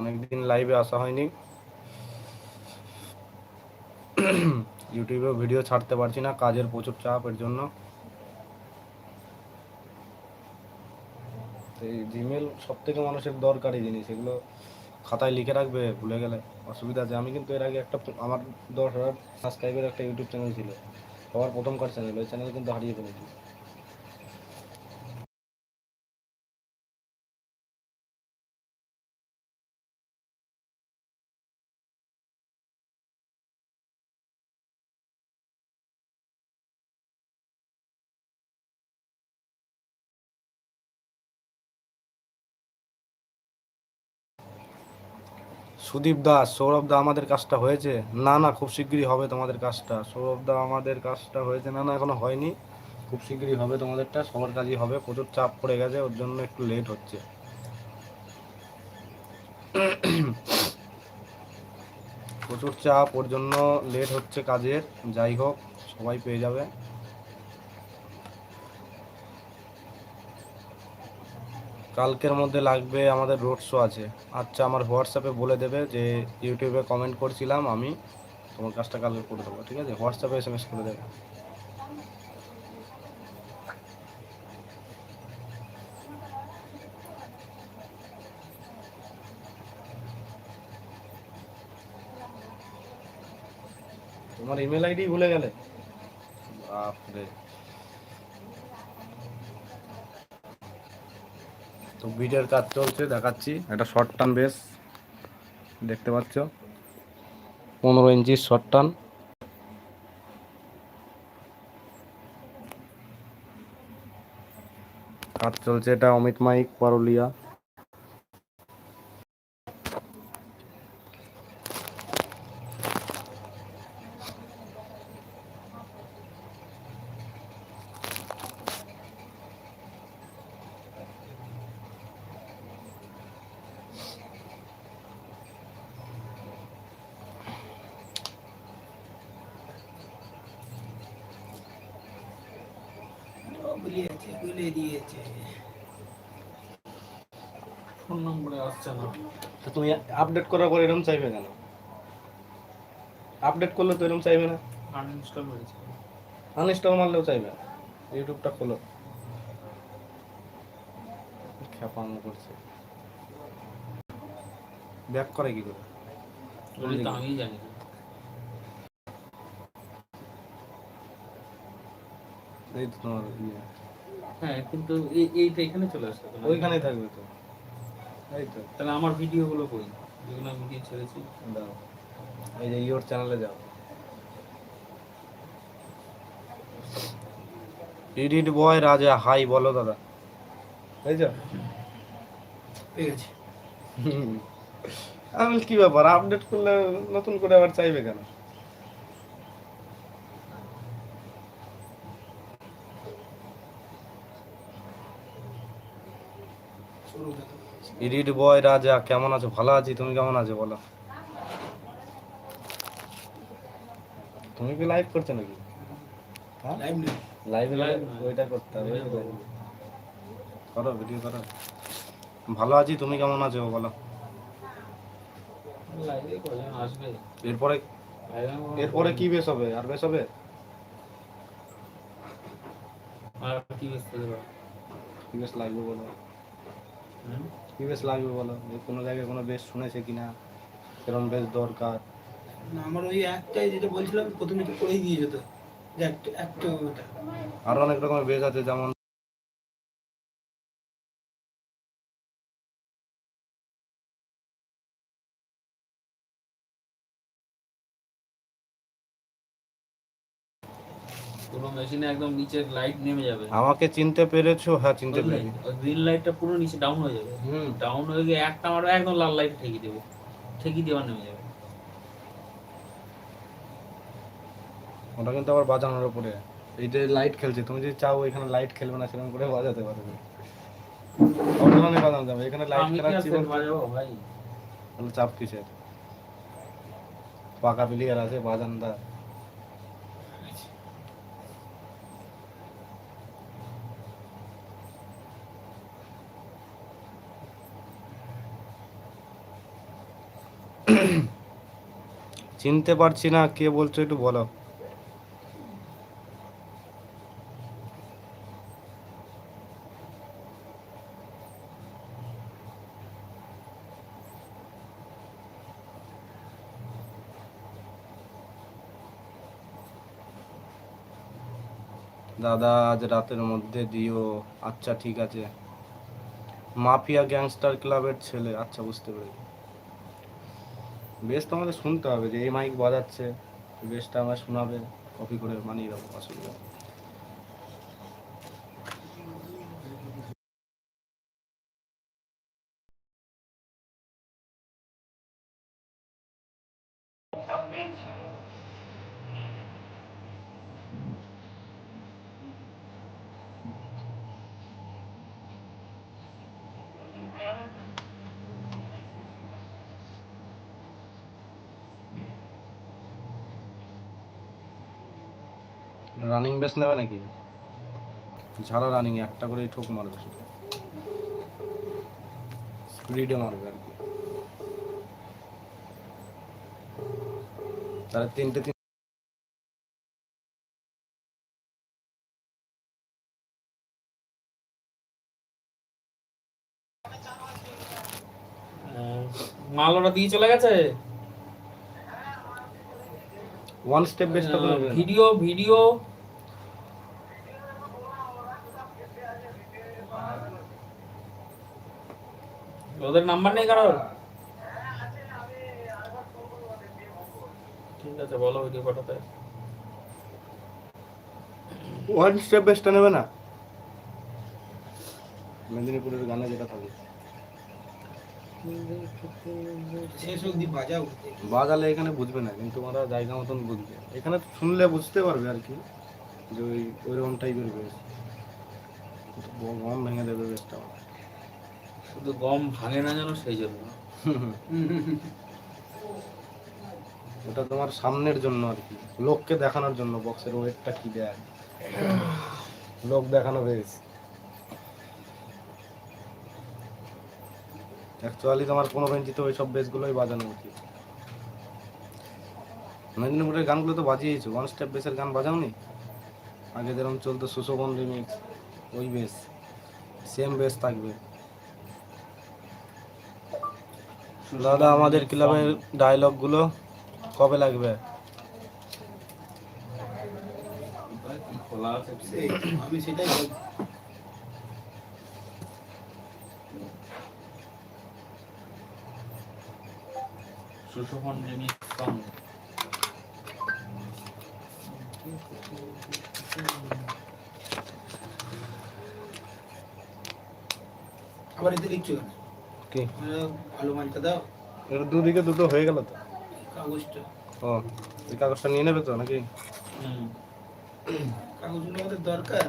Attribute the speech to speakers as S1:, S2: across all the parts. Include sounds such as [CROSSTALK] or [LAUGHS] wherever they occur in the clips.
S1: অনেকদিন লাইভে আসা হয়নি। ইউটিউবে ভিডিও ছাড়তে পারছি না, কাজের প্রচুর চাপ এর জন্য। জিমেল সব থেকে মানুষের দরকারি জিনিস, এগুলো খাতায় লিখে রাখবে, ভুলে গেলে অসুবিধা আছে। আমি কিন্তু এর আগে একটা আমার দশ হাজার সাবস্ক্রাইবের একটা ইউটিউব চ্যানেল ছিল, সবার প্রথমকার চ্যানেল ওই চ্যানেল কিন্তু হারিয়ে ফেলেছি। সুদীপ দাস সৌরভ দা আমাদের কাজটা হয়েছে। না না, খুব শিগগিরই হবে তোমাদের কাজটা। সৌরভ দা আমাদের কাজটা হয়েছে, না না, এখনও হয়নি। খুব শিগগিরই হবে তোমাদেরটা, সবার কাজই হবে। প্রচুর চাপ পড়ে গেছে, ওর জন্য একটু লেট হচ্ছে। প্রচুর চাপ, ওর জন্য লেট হচ্ছে কাজের। যাই হোক, সবাই পেয়ে যাবে। কালকের মধ্যে লাগবে আমাদের রোড শো আছে। আচ্ছা আমার হোয়াটসঅ্যাপে বলে দেবে যে ইউটিউবে কমেন্ট করছিলাম আমি, তোমার কাজটা কালকে করে দেবো, ঠিক আছে? হোয়াটসঅ্যাপে এস এম এস করে দেবে। তোমার ইমেল আইডি ভুলে গেলে? বাপরে। বিটের কাজ চলছে দেখাচ্ছি। একটা শর্ট টান বেশ দেখতে পাচ্ছ। পনেরো ইঞ্চি শর্ট টান। কাজ চলছে এটা অমিত মাইক পারুলিয়া।
S2: গুলিয়েছে গুলিয়ে দিয়েছে। ফোন নম্বরে আসছে না।
S1: তো তুমি আপডেট করার পর এরকম চাইবে কেন? আপডেট করলে তো এরকম চাইবে না।
S2: আনইনস্টল হয়েছে
S1: আনইনস্টল মারলেও চাইবে না। ইউটিউবটা খোলো। খ্যাপানো করছে। ব্যাক করে কি করে?
S2: আমি জানি না
S1: এই তো তোমার ইয়ে।
S2: হ্যাঁ কিন্তু এই- এইটা এখানে চলে আসছে তো
S1: ওইখানেই থাকবে তো। এই তো।
S2: তাহলে আমার ভিডিওগুলো কই? যেগুলো আমি ভিডিও ছেড়েছি।
S1: দাও। এই যে ইয়োর চ্যানেলে যাও। এডিট বয় রাজা হাই বলো দাদা। এই যা
S2: পেয়ে গেছি
S1: আমি কি ব্যাপার? আপডেট করলে নতুন করে আবার চাইবে কেন? এডিট বয় রাজা কেমন আছো? ভালো আছি তুমি কেমন আছো বলো? তুমি কি লাইভ করছ নাকি? হ্যাঁ?
S2: লাইভ নেই।
S1: লাইভে ওইটা করতে হবে করো ভিডিও করো। ভালো আছি তুমি কেমন আছো বলো? এরপরে এরপরে কি বেশ হবে? আর বেশ হবে?
S2: আর কি
S1: বেশ লাগবে বলো? কি বেশ লাগবে বলো? যে কোনো জায়গায় কোনো বেশ শুনেছে কিনা? সেরকম বেশ দরকার?
S3: না আমার ওই একটাই যেটা বলছিলাম প্রথমে তো করেই দিয়ে যেত। যে একটা একটা
S1: আরও অনেক রকমের বেশ আছে যেমন
S2: পুরো মেশিনে একদম নিচের লাইট নেমে যাবে।
S1: আমাকে চিনতে পেরেছ? হ্যাঁ চিনতে পেরেছি।
S2: গ্রিন লাইটটা পুরো নিচে ডাউন হয়ে যাবে।
S1: হুম।
S2: ডাউন হয়ে গিয়ে একটা আমার একদম লাল লাইট ঠেকিয়ে দেবো। ঠেকিয়ে দেওয়া নেমে যাবে।
S1: ওটা কিন্তু আবার বাজানোর উপরে। এই যে লাইট খেলছে তুমি যদি চাও এখানে লাইট খেলবে না সেরকম করে বাজাতে পারবে অটোখানে বাজানো যাবে এখানে লাইট খেলাচ্ছি
S2: বাজাবো ভাই?
S1: তাহলে চাপ কিসের? পাকা প্লেয়ার আছে বাজানদা চিনতে পারছি না, কে বলছো একটু বলো। দাদা, আজ রাতের মধ্যে দিও। আচ্ছা ঠিক আছে। মাফিয়া গ্যাংস্টার ক্লাবের ছেলে। আচ্ছা বুঝতে পেরেছি। বেশ তো আমাদের শুনতে হবে যে এই মাইক বাজাচ্ছে, বেশটা আমার শোনাবে কপি করে বানিয়ে দেবো, অসুবিধা রানিং বেস নেবে নাকি? ঝাড়া রানিং একটা করে ঠোক মারবে স্পিডে মারবে আর কি। তাহলে তিনটে তিন
S2: মাল ওরা দিয়ে চলে গেছে?
S1: ওয়ান স্টেপ বেসটা।
S2: ভিডিও ভিডিও ওদের নাম্বার নেই কারোর? ঠিক আছে বলো ভিডিও পাঠাতে
S1: ওয়ান স্টেপ বেসটা নেবে না? মেদিনীপুরের গানে যেটা থাকে। বাজালে এখানে বুঝবে না কিন্তু ওরা জায়গা মতন বুঝবে। এখানে শুনলে বুঝতে পারবে আর কি যে ওই ওইরকম টাইপের বেস গম ভেঙে দেবে বেসটা
S2: শুধু গম ভাঙে না যেন সেই জন্য।
S1: ওটা তোমার সামনের জন্য আর কি। লোককে দেখানোর জন্য বক্সের ওয়েটটা কি দেয়? লোক দেখানো বেশ। অ্যাকচুয়ালি তোমার পনেরো ইঞ্চিতে ওই সব বেসগুলোই বাজানো উচিত। মেদিনীপুরের গানগুলো তো বাজিয়েছো? ওয়ান স্টেপ বেসের গান বাজাওনি? আগে যেরকম চলতো সুশোভন রিমিক্স ওই বেস সেম বেস থাকবে। দাদা আমাদের ক্লাবের ডায়লগগুলো কবে লাগবে?
S3: সেটাই আবার এতে লিখছো
S1: কি?
S3: আহ, আলু দাও।
S1: এটা দুদিকে দুটো হয়ে গেল তো?
S3: কাগজটা।
S1: ও এই কাগজটা নিয়ে নেবে তো নাকি?
S3: কাগজগুলো আমাদের দরকার।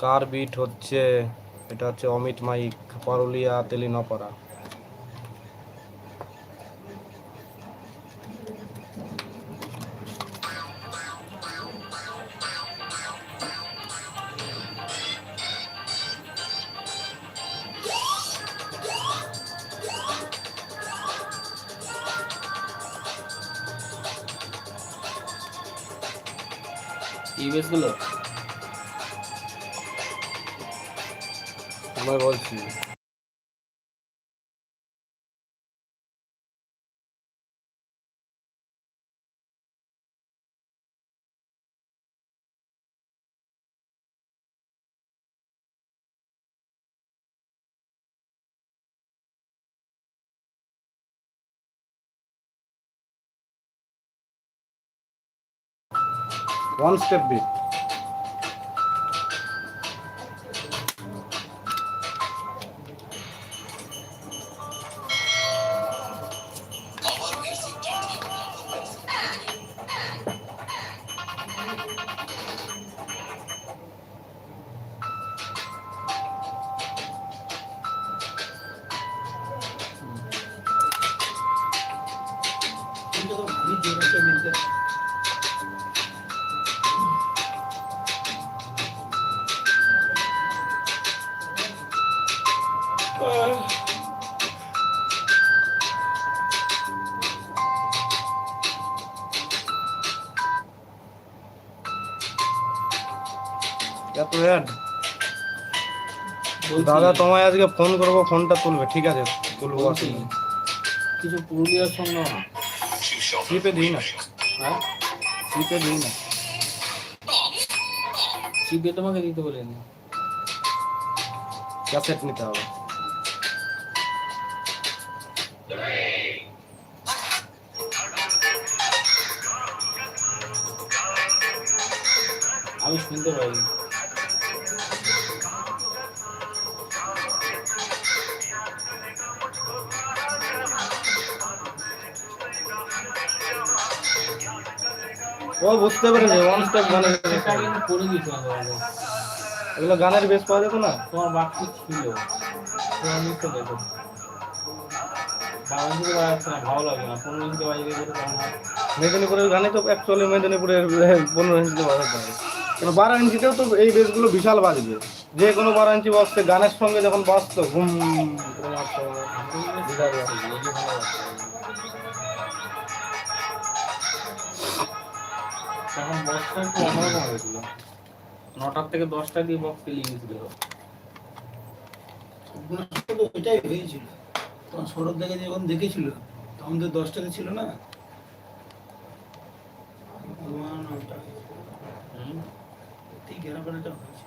S1: কার বিট হচ্ছে? এটা হচ্ছে অমিত মাইক পারুলিয়া তেলিনপাড়া।
S2: ইউএস আমার
S1: আমি বলছি। ওয়ান স্টেপ বিট দাদা তোমায় আজকে ফোন করব ফোনটা তুলবে ঠিক আছে? তুলবো
S2: কিছু পুরুলিয়ার সঙ্গে
S1: চিপে দিই না।
S2: হ্যাঁ?
S1: চিপে দিই না।
S2: চিপে তোমাকে দিতে বলেনি।
S1: ক্যাসেট নিতে হবে।
S2: আমি শুনতে পাইনি।
S1: ও বুঝতে পেরেছে ওয়ান স্টেপ গানের
S2: করে
S1: এগুলো গানের বেশ পাওয়া যেত না?
S2: তোমার বাক্য ছিল। তোমার নিত্য দেখো?
S1: মেদিনীপুরের গানে তো অ্যাকচুয়ালি মেদিনীপুরের পনেরো ইঞ্চিতে বাজাতে হবে কিন্তু বারো ইঞ্চিতেও তো এই বেসগুলো বিশাল বাজবে। যে কোনো বারো ইঞ্চি বসছে গানের সঙ্গে যখন বাজতো ঘুম
S2: তখন বক্সটা একটু অন্যরকম হয়েছিল। নটার থেকে দশটা দিয়ে বক্স গেছিল।
S3: সর্বনাশ ওইটাই হয়েছিল। তখন সৌরভ দাকে যখন দেখেছিল তখন তো দশ টাকা ছিল না? ভগবান ওটা
S2: হুম
S3: ঠিক এরকম একটা হয়েছে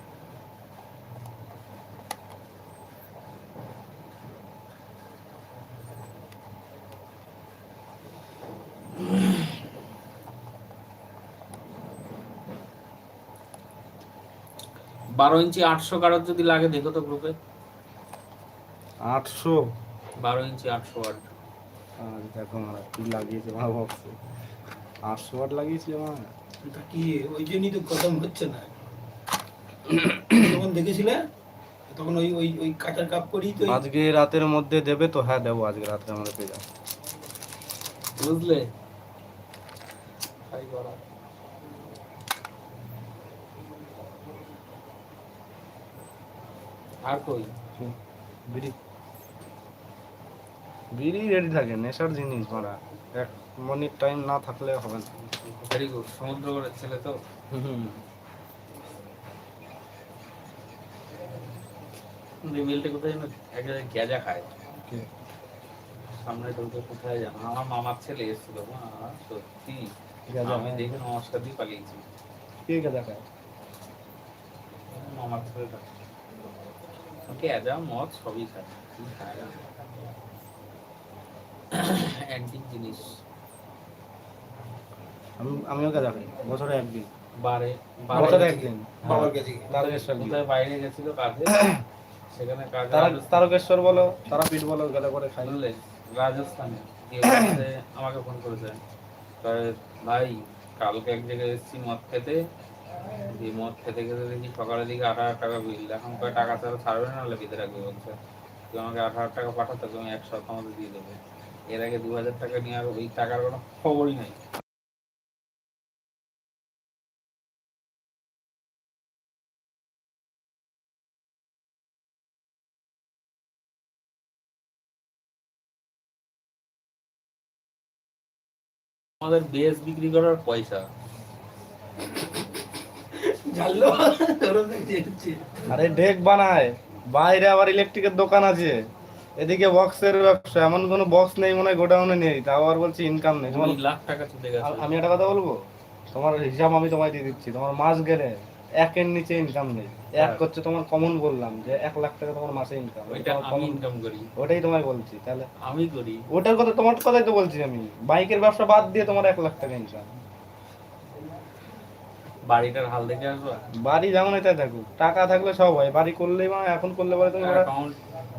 S2: বারো ইঞ্চি আটশো কারোর যদি লাগে দেখো তো গ্রুপে
S1: আটশো?
S2: বারো ইঞ্চি আটশো ওয়াট।
S1: আর দেখো মারা কি লাগিয়েছে মা বক্সে আটশো ওয়াট লাগিয়েছি আমার
S3: তা কি? ওই জন্যই তো খতম হচ্ছে না। যখন দেখেছিলে তখন ওই ওই ওই কাটার কাপ করেই তো
S1: আজকে রাতের মধ্যে দেবে তো হ্যাঁ দেবো আজকে রাতের মধ্যে পেয়ে যাব।
S2: বুঝলে? তাই করা। আর কই?
S1: বিড়ি। বিড়ি রেডি থাকে নেশার জিনিস মারা এক মিনিট টাইম না থাকলে হবে না।
S2: ভেরি গুড সমুদ্র করে ছেলে তো। রিমিলটা কোথায় জানো? এক জায়গায় গ্যাজা খায়। সামনে ঢুকে কোথায় জানো? আমার মামার ছেলে এসেছিল সত্যি।
S1: গ্যাজা
S2: আমি দেখে নমস্কার দিয়ে পালিয়েছি।
S1: কে কে দেখায়
S2: মামার ছেলেটা। গ্যাজা মদ সবই খায় কি খায় না অ্যান্টিক জিনিস
S1: আমি আমিও গেজা খাই বছরে একদিন।
S2: বারে
S1: বছরে একদিন।
S3: বাবার কাছে
S1: তারকেশ্বর।
S2: কোথায় বাইরে গেছিল কাজে [COUGHS] সেখানে কাজে
S1: তারকেশ্বর বলো তারাপীঠ বলো গেলে করে খাই।
S2: রাজস্থানে। আমাকে ফোন করেছে। ভাই কালকে এক জায়গায় এসেছি মদ খেতে। দিয়ে মদ খেতে খেতে দেখি সকালের দিকে আট হাজার টাকা বিল এখন কয় টাকা ছাড়া ছাড়বে না হলে বিধে রাখবে বলছে। তুই আমাকে আট হাজার টাকা পাঠাতে তুমি এক সপ্তাহ মধ্যে দিয়ে দেবে। এর আগে দু হাজার টাকা নিয়ে আর ওই টাকার কোনো খবরই নেই। আমাদের বেস বিক্রি করার পয়সা
S3: জানলো সৌরভ দা যে হচ্ছে।
S1: আরে ডেক বানায়। বাইরে আবার ইলেকট্রিকের দোকান আছে। এদিকে বক্সের ব্যবসা। এমন কোনো বক্স নেই মনে হয় গোডাউনে নেই। তাও আবার বলছি ইনকাম নেই। তোমার
S2: লাখ টাকা চলে গেছে
S1: আমি একটা কথা বলব? তোমার হিসাব আমি তোমায় দিয়ে দিচ্ছি। তোমার মাস গেলে একের নিচে ইনকাম নেই। এক
S2: হ্যাঁ।
S1: করছে তোমার কমন বললাম যে এক লাখ টাকা তোমার মাসে ইনকাম
S2: ওইটা আমি ইনকাম করি।
S1: ওটাই তোমায় বলছি তাহলে।
S2: আমি করি।
S1: ওটার কথা তোমার কথাই তো বলছি আমি। বাইকের ব্যবসা বাদ দিয়ে তোমার এক লাখ টাকা ইনকাম
S2: বাড়িটার হাল দেখে আসবা
S1: বাড়ি যেমন তাই থাকুক টাকা থাকলে সব হয়। বাড়ি করলেই মানে এখন করলে পরে তুমি
S2: অ্যাকাউন্ট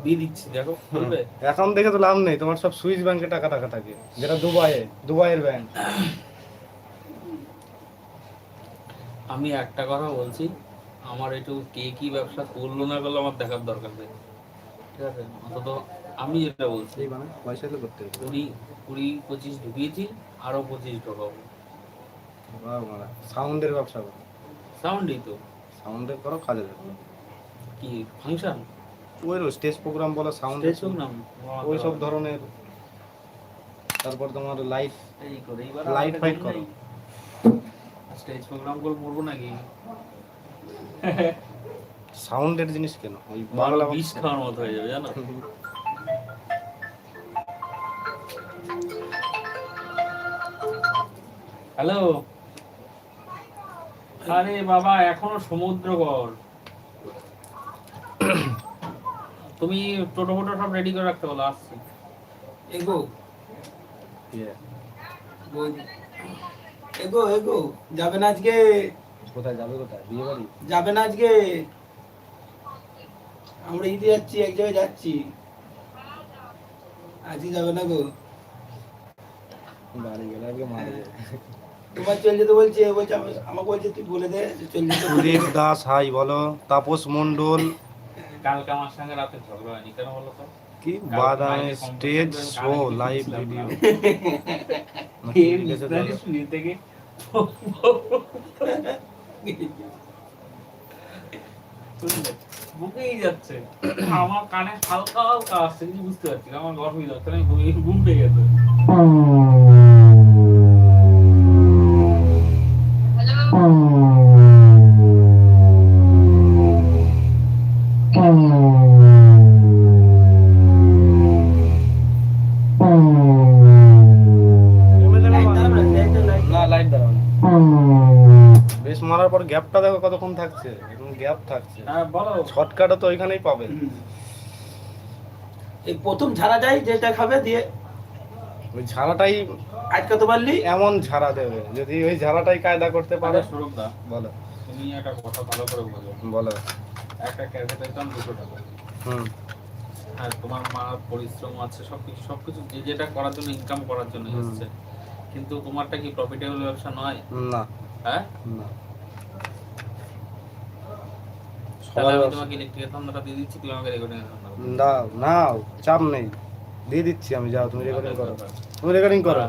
S2: দিয়ে দিচ্ছি দেখো খুলবে?
S1: অ্যাকাউন্ট দেখে তো লাভ নেই। তোমার সব সুইস ব্যাংকে টাকা টাকা থাকে যেটা দুবাইয়ে দুবাইয়ের ব্যাংক
S2: আমি একটা কথা বলছি আমার একটু কে কি ব্যবসা করল না করল আমার দেখার দরকার নেই। ঠিক আছে? অন্তত আমি যেটা বলছি
S1: মানে পয়সা তো করতে
S2: কুড়ি কুড়ি পঁচিশ ঢুকিয়েছি আরও পঁচিশ ঢোকাবো।
S1: সাউন্ডের ব্যবসা করো।
S2: সাউন্ডই তো।
S1: সাউন্ডের করো কাজে দেখো
S2: কি ফাংশন?
S1: ওই স্টেজ প্রোগ্রাম বলো সাউন্ড
S2: স্টেজ নাম
S1: ওই সব ধরনের। তারপর তোমার লাইট
S2: এই করে এবার
S1: Light fight করো।
S2: স্টেজ প্রোগ্রামগুলো করব নাকি?
S1: সাউন্ডের জিনিস কেন? ওই
S2: বাংলা
S1: বাংলা
S2: বিষ খাওয়ার মতো হয়ে যাবে জানো? হ্যালো? আরে বাবা এখনও সমুদ্রগড়। তুমি টোটো ফোটো সব রেডি করে রাখতে বলো আসছি।
S3: এগো। এগো এগো যাবে না আজকে।
S1: কোথায় যাবে কোথায়? বিয়ে বাড়ি?
S3: যাবে না আজকে। আমরা ঈদে যাচ্ছি এক জায়গায় যাচ্ছি। আজকে যাবে না গো।
S1: বাড়ি গেলে আজকে মারবে
S3: তোমার চল যেতে বলছে বলছে আমাকে বলছে তুই বলে দে যে চল যেতে
S1: সুদীপ দাস হাই বলো। তাপস
S2: কালকে আমার সঙ্গে রাতে ঝগড়া হয়নি কেন বলো তো?
S1: কি? বাদামে স্টেজ শো লাইভ [LAUGHS] ভিডিও
S2: বুকেই যাচ্ছে। আমার কানে হালকা হালকা আসছে বুঝতে পারছি না, আমার গর্বই যাচ্ছে আমি ঘুমিয়ে ঘুম পেয়ে গেছে।
S1: থাকছে এখন গ্যাপ থাকছে।
S2: হ্যাঁ বলো।
S1: শর্টকাটও তো ওইখানেই পাবে।
S3: এই প্রথম ঝাড়া যায় যেটা খাবে দিয়ে
S1: ওই ঝাড়াটাই
S3: আটকাতে পারলি।
S1: এমন ঝাড়া দেবে যদি ওই ঝাড়াটাই কায়দা করতে পারে।
S2: আরে দা
S1: বলো।
S2: তুমি একটা কথা ভালো করে বোঝো।
S1: বলো।
S2: একটা ক্যাসেটের দাম দুশো টাকা।
S1: হুম।
S2: হ্যাঁ তোমার মা পরিশ্রম আছে সবকিছু সবকিছু যে যেটা করার জন্য ইনকাম করার জন্য। এসছে। কিন্তু তোমারটা কি প্রফিটেবল ব্যবসা নয়?
S1: না।
S2: হ্যাঁ?
S1: না।
S2: তাহলে আমি তোমাকে ইলেকট্রিকের ধান্দাটা দিয়ে দিচ্ছি তুমি আমাকে রেকর্ডিং এর ধান্দা করো।
S1: দাও। নাও চাপ নেই। দিয়ে দিচ্ছি আমি যাও তুমি রেকর্ডিং করো। তুমি রেকর্ডিং করো।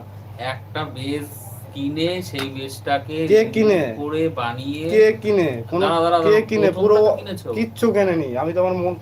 S2: একটা বেস কিনে সেই বেসটাকে
S1: কে কিনে?
S2: করে বানিয়ে
S1: কে কিনে? কোন কে পুরো কিচ্ছু কেনেনি। আমি তোমার মন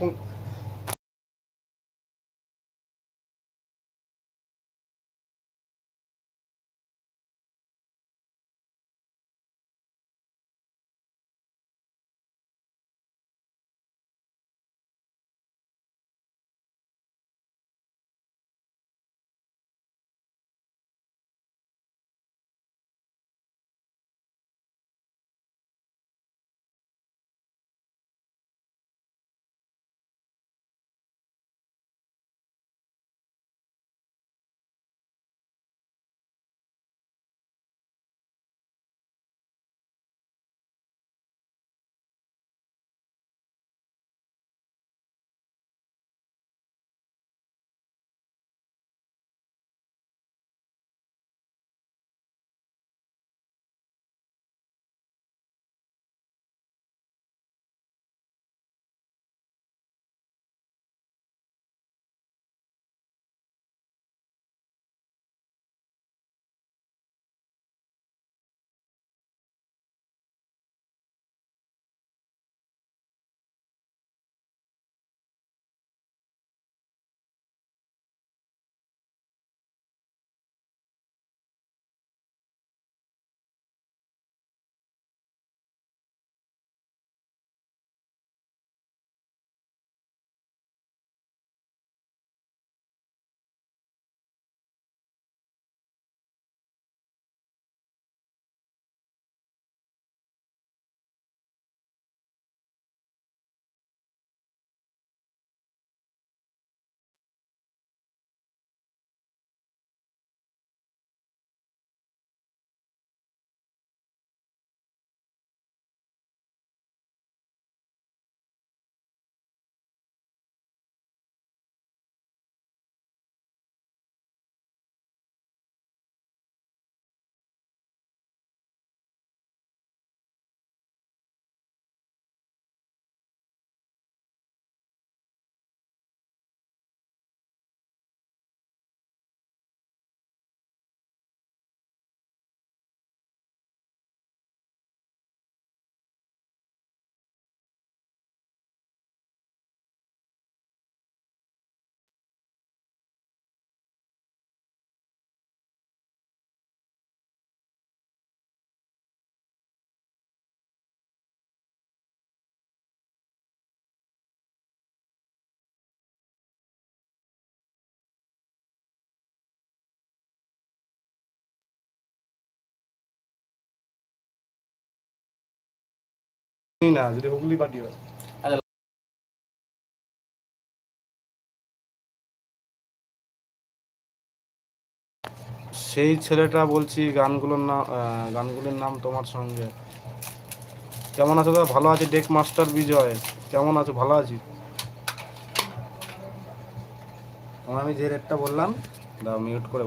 S1: না, যদি হুগলি সেই ছেলেটা বলছি, গানগুলোর নাম গানগুলোর নাম তোমার সঙ্গে। কেমন আছো দাদা? ভালো আছি, ডেক মাস্টার বিজয়। কেমন আছো? ভালো আছি। আমি যে রেটটা বললাম দাও মিউট করে